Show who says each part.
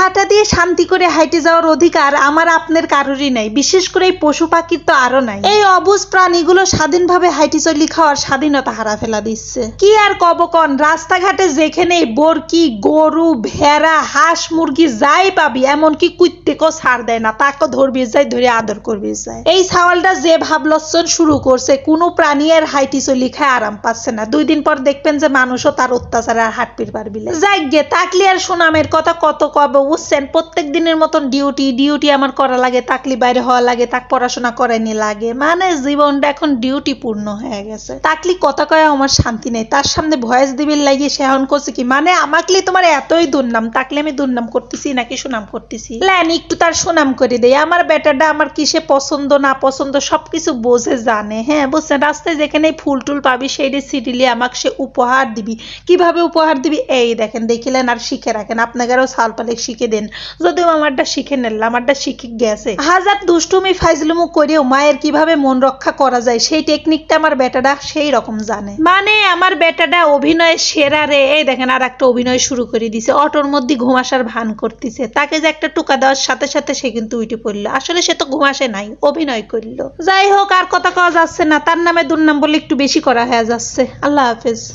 Speaker 1: হাঁটা দিয়ে শান্তি করে হাইটে যাওয়ার অধিকার আমার আপনার কারোরই নাই। বিশেষ করে এই পশু পাখির তো আরও নাই। এই অবুজ প্রাণীগুলো স্বাধীনভাবে হাইটি চলি খাওয়ার স্বাধীনতা হারা ফেলা দিচ্ছে। কি আর কব কন, রাস্তাঘাটে যেখানে বরকি, গরু, ভেড়া, হাঁস, মুরগি যাই পাবি, এমনকি কুত্তেকও ছাড় দেয় না তাকে ধরবি যাই, ধরে আদর করবি যায় এই সাওয়ালটা যে ভাবলচ্ছন শুরু করছে, কোনো প্রাণী আর হাইটি চলি খায় আরাম পাচ্ছে না। দুই দিন পর দেখবেন যে মানুষও তার অত্যাচারে আর হাট পির পারবি। যাই গে তাকলি আর সুনামের কথা কত কবে বুঝছেন প্রত্যেক দিনের মতন ডিউটি ডিউটি আমার করা লাগে, তাকলি বাইরে হওয়া লাগে, তাক পড়াশোনা করাইনি লাগে। মানে জীবনটা এখন ডিউটি পূর্ণ হয়ে গেছে। তাকলি কথা কয়ে আমার শান্তি নেই। তার সামনে ভয়েস দিবির লাগিয়ে সে এখন করছে কি? মানে আমাকলি তোমার এতই দুর্নাম। তাকলে আমি দুর্নাম করতেছি, নাকি সুনাম করতেছি? ল্যান একটু তার সুনাম করে দেই। আমার বেটাটা আমার কিসে পছন্দ, না পছন্দ, সবকিছু বোঝে, জানে। হ্যাঁ বুঝছেন রাস্তায় যেখানে ফুল টুল পাবি সেই সিটিলি আমাকে সে উপহার দিবি। কীভাবে উপহার দিবি? এই দেখেন, দেখিলেন আর শিখে রাখেন। আপনাকে আপনাদেরও সাল পালে শিখে দেন। যদিও আমারটা শিখে নিলাম আমারটা শিখে গেছে। হাজার দুষ্টুমি ফাইজলুমু করেও মায়ের কীভাবে মন রক্ষা করা যায়, সেই টেকনিকটা আমার বেটাটা সেই রকম জানে। মানে আমার বেটাটা অভিনয় সেরা রে। এই দেখেন আর একটা অভিনয় শুরু করে দিছে। অটোর মধ্যে ঘুমাসার ভান করতেছে। তাকে যে একটা টুকা দেওয়ার সাথে সাথে সে কিন্তু উঠে পড়ল। আসলে সে তো ঘুমাসে নাই, অভিনয় করল। যাই হোক, আর কথা কওয়া যাচ্ছে না। তার নামে দুর্নাম বলে একটু বেশি করা হয়ে যাচ্ছে। আল্লাহ হাফেজ।